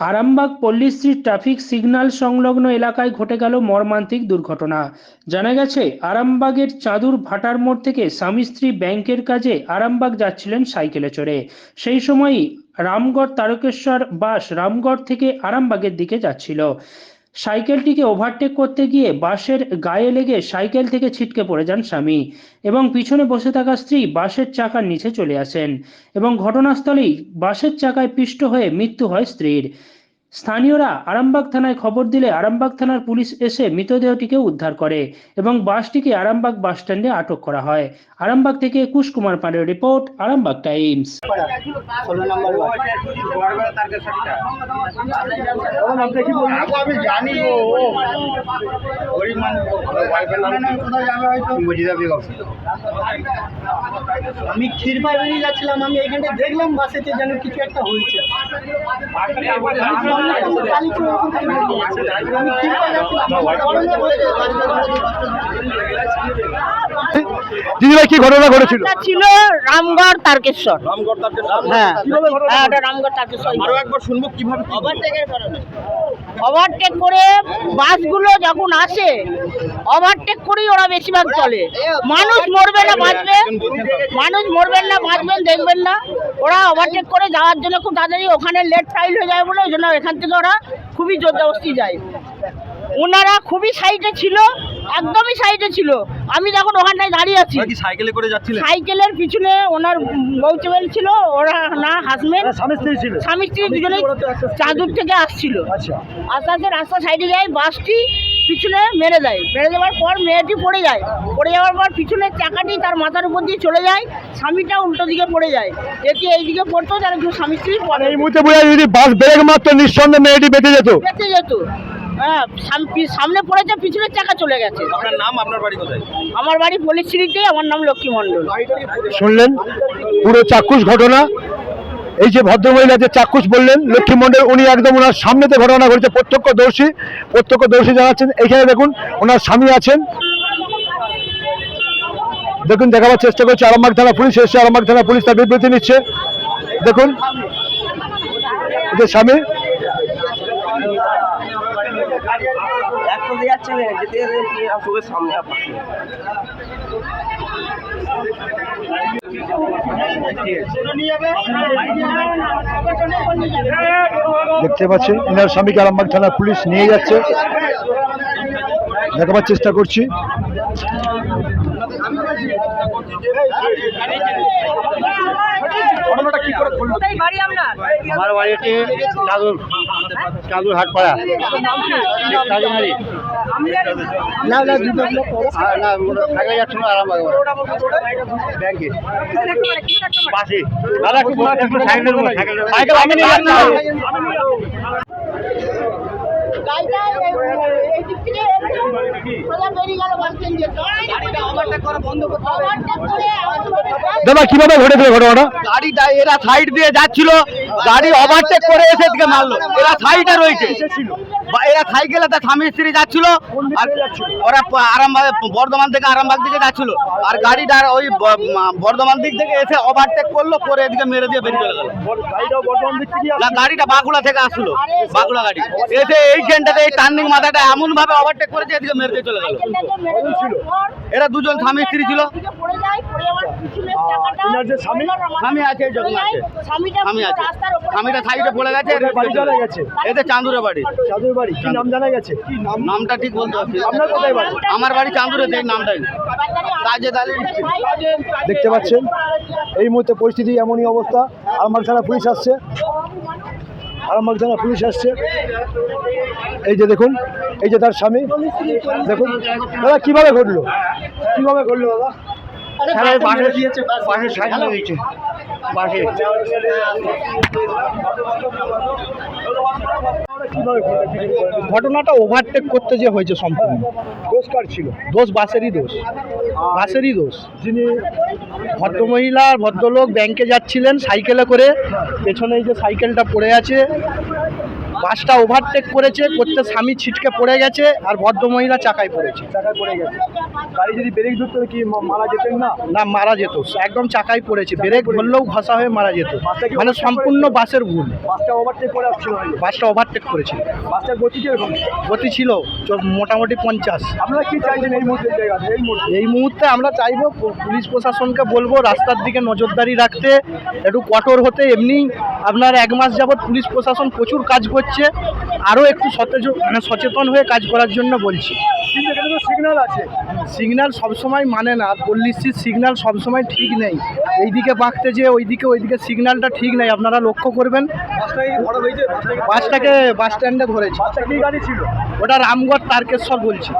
Arambagh Pallishree traffic signal সংলগ্ন এলাকায় ঘটে গেল মর্মান্তিক দুর্ঘটনা। জানা গেছে, আরামবাগের চাঁদুর ভাটার মোড় থেকে স্বামী স্ত্রী ব্যাংকের কাজে আরামবাগ যাচ্ছিলেন সাইকেলে চড়ে। সেই সময়ই রামগড় তারকেশ্বর বাস রামগড় থেকে আরামবাগের দিকে যাচ্ছিল। সাইকেলটিকে ওভারটেক করতে গিয়ে বাসের গায়ে লেগে সাইকেল থেকে ছিটকে পড়ে যান স্বামী এবং পিছনে বসে থাকা স্ত্রী বাসের চাকার নিচে চলে আসেন এবং ঘটনাস্থলেই বাসের চাকায় পিষ্ট হয়ে মৃত্যু হয় স্ত্রীর। স্থানীয়রা আরামবাগ থানায় খবর দিলে আরামবাগ থানার পুলিশ এসে মৃতদেহটিকে উদ্ধার করে এবং বাসটিকে আরামবাগ বাস স্ট্যান্ডে আটক করা হয়। আরামবাগ থেকে একুশ কুমার পাণ্ডের রিপোর্ট আরামবাগ টাইমস। আমি ক্ষীরপাই যাচ্ছিলাম আমি এখানটা দেখলাম বাসেতে যেন কিছু একটা হয়েছে। দিদিভাই কি ঘটনা ঘটেছিল? ছিল রামগড় তারকেশ্বর। রামগড় তারকেশ্বর? হ্যাঁ। রামগড় তারকেশ্বর। আরও একবার শুনব কীভাবে ওভারটেক করে বাসগুলো যখন আসে ওভারটেক করেই ওরা বেশিরভাগ চলে। মানুষ মরবে না, বাঁচবে। মানুষ মরবেন না, বাঁচবেন, দেখবেন না। ওরা ওভারটেক করে যাওয়ার জন্য খুব তাড়াতাড়ি ওখানে লেট ফাইল হয়ে যায় বলে, ওই জন্য এখান থেকে ওরা খুবই জোর জবস্তি যায়। ওনারা খুবই সাইডে ছিল একদমই সাইডে ছিল। আমি যখন ওখানটায় দাঁড়িয়ে আছি সাইকেলে করে যাচ্ছিলেন? সাইকেলের পিছনে ওনার বউ চেবেল ছিল ওরা না হাজবেন্ড। স্বামী স্ত্রী ছিল। স্বামী স্ত্রী দুজনেই চাদুর থেকে আসছিল। আচ্ছা। আস্তে আস্তে রাস্তা সাইডে যায় বাসটি পিছনে মেরে দেয়। মেরে দেওয়ার পর মেয়েটি পড়ে যায়। পড়ে যাওয়ার পর পিছনের চাকাটি তার মাথার উপর দিয়ে চলে যায় স্বামীটা উল্টো দিকে পড়ে যায়। এটি এই দিকে পড়তো তাহলে স্বামী স্ত্রী পড়ে এই মুহূর্তে বোঝা যদি বাস ব্রেক মারতো নিঃসন্দেহে মেয়েটি বেঁচে যেত। বেঁচে যেত। হ্যাঁ সাম- পি- সামনে পড়েছে পিছনের চাকা চলে গেছে। আপনার নাম আপনার বাড়ি কোথায়? আমার বাড়ি পলিশ্রীতে আমার নাম লক্ষ্মী মণ্ডল। শুনলেন? পুরো চাক্ষুষ ঘটনা। এই যে ভদ্রমহিলা যে চাক্ষুষ বললেন লক্ষ্মী মন্ডল উনি একদম ওনার সামনেতে ঘটনা ঘটেছে প্রত্যক্ষদর্শী। প্রত্যক্ষদর্শী জানাচ্ছেন এখানে দেখুন ওনার স্বামী আছেন। দেখুন দেখাবার চেষ্টা করছে আরামবাগ থানা পুলিশ এসে আরামবাগ থানা পুলিশ তার বিবৃতি নিচ্ছে। দেখুন যে স্বামী দেখতে পাচ্ছেন এনার স্বামীকে আরামবাগ থানা পুলিশ নিয়ে যাচ্ছে। দেখাবার চেষ্টা করছি। আমার বাড়িতে চাদুর চাদুর হাট পাড়া চাদুমারি না না দুটো লোক না থাকা যাচ্ছিল আরাম ব্যাংকে। পাশে। দাদা একটু সাইকেল দেবো সাইকেল আমি নিয়ে যাচ্ছি। করে আমাদের দাদা কীভাবে ঘটেছিল ঘটনাটা? গাড়িটা এরা সাইড দিয়ে যাচ্ছিল। গাড়ি ওভারটেক করে এসে দিকে মারলো। এরা সাইডে রয়েছে। এরা সাইকেলে তার স্বামী স্ত্রী যাচ্ছিল আর ওরা আরামবাগ বর্ধমান থেকে আরামবাগ দিকে যাচ্ছিল। আর গাড়িটা ওই বর্ধমান দিক থেকে এসে ওভারটেক করল করে এদিকে মেরে দিয়ে বেরিয়ে চলে গেল। না গাড়িটা বাঁকুড়া থেকে আসলো। বাঁকুড়া গাড়ি। এসে এইখানটাতে এই টার্নিং মাথাটা এমন ভাবে ওভারটেক করেছে এদিকে মেরে দিয়ে চলে গেল। এরা দুজন স্বামী স্ত্রী ছিল। যখন আছে স্বামীটা পড়ে গেছে বাড়ি জানা গেছে এতে বাড়ি নাম জানা গেছে নামটা ঠিক আপনার কোথায়? আমার বাড়ি চাঁদুরে নামটাই কাজে দেখতে পাচ্ছেন, এই মুহূর্তে পরিস্থিতি এমনই অবস্থা। আরামবাগ থানা পুলিশ আসছে। আরামবাগ থানা পুলিশ আসছে। এই যে দেখুন, এই যে তার স্বামী। দেখুন, দাদা, কীভাবে ঘটলো? কীভাবে ঘটলো, দাদা? সারা বাসে বাসে সাইকেল দিয়েছে বাসে ঘটনাটা ওভারটেক করতে যে হয়েছে সম্পূর্ণ। দোষ কার ছিল? দোষ বাসেরই দোষ। বাসেরই দোষ। যিনি ভদ্রমহিলা ভদ্রলোক ব্যাংকে যাচ্ছিলেন সাইকেলে করে। পেছনে এই যে সাইকেলটা পড়ে আছে বাসটা ওভারটেক করেছে করতে স্বামী ছিটকে পড়ে গেছে আর ভদ্রমহিলা চাকায় পড়েছে। চাকায় পড়ে গেছে। গাড়ি যদি ব্রেক ধরতো কি মারা যেতেন না? না মারা যেত। একদম চাকায় পড়েছে। ব্রেক ধরলেও ঘষা হয়ে মারা যেত। মানে সম্পূর্ণ? বাসের ভুল। বাসটা ওভারটেক করে আসছিল বাসটা ওভারটেক করেছিল। বাসটার গতি কীরকম? গতি ছিল মোটামুটি পঞ্চাশ। আপনারা কি চাইছেন এই মুহূর্তে এই মুহূর্তে? এই মুহূর্তে আমরা চাইব পুলিশ প্রশাসনকে বলব রাস্তার দিকে নজরদারি রাখতে একটু কঠোর হতে। এমনি আপনার এক মাস যাবৎ পুলিশ প্রশাসন প্রচুর কাজ করছে। আরও একটু সতেজ মানে সচেতন হয়ে কাজ করার জন্য বলছি। কিন্তু এখানে তো সিগন্যাল আছে। সিগন্যাল সবসময় মানে না পল্লিশির সিগন্যাল সবসময় ঠিক নেই। এইদিকে বাঁকতে যে ওইদিকে ওইদিকে সিগন্যালটা ঠিক নেই আপনারা লক্ষ্য করবেন। বাসটাকে বাস স্ট্যান্ডে ধরেছে। গাড়ি ছিল? ওটা রামগড় তারকেশ্বর বলছি।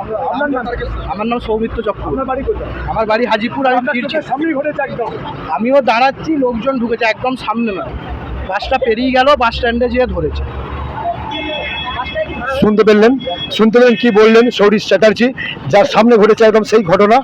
আমার নাম সৌমিত্র চক্র আমার বাড়ি হাজিপুর আমি ফিরছি। আমিও দাঁড়াচ্ছি লোকজন ঢুকেছে একদম সামনে না। বাসটা পেরিয়ে গেল বাস স্ট্যান্ডে যেয়ে ধরেছে। শুনতে পেলেন। শুনতে পেলেন কি বললেন সৌরিশ চ্যাটার্জি যার সামনে ঘটেছে একদম সেই ঘটনা।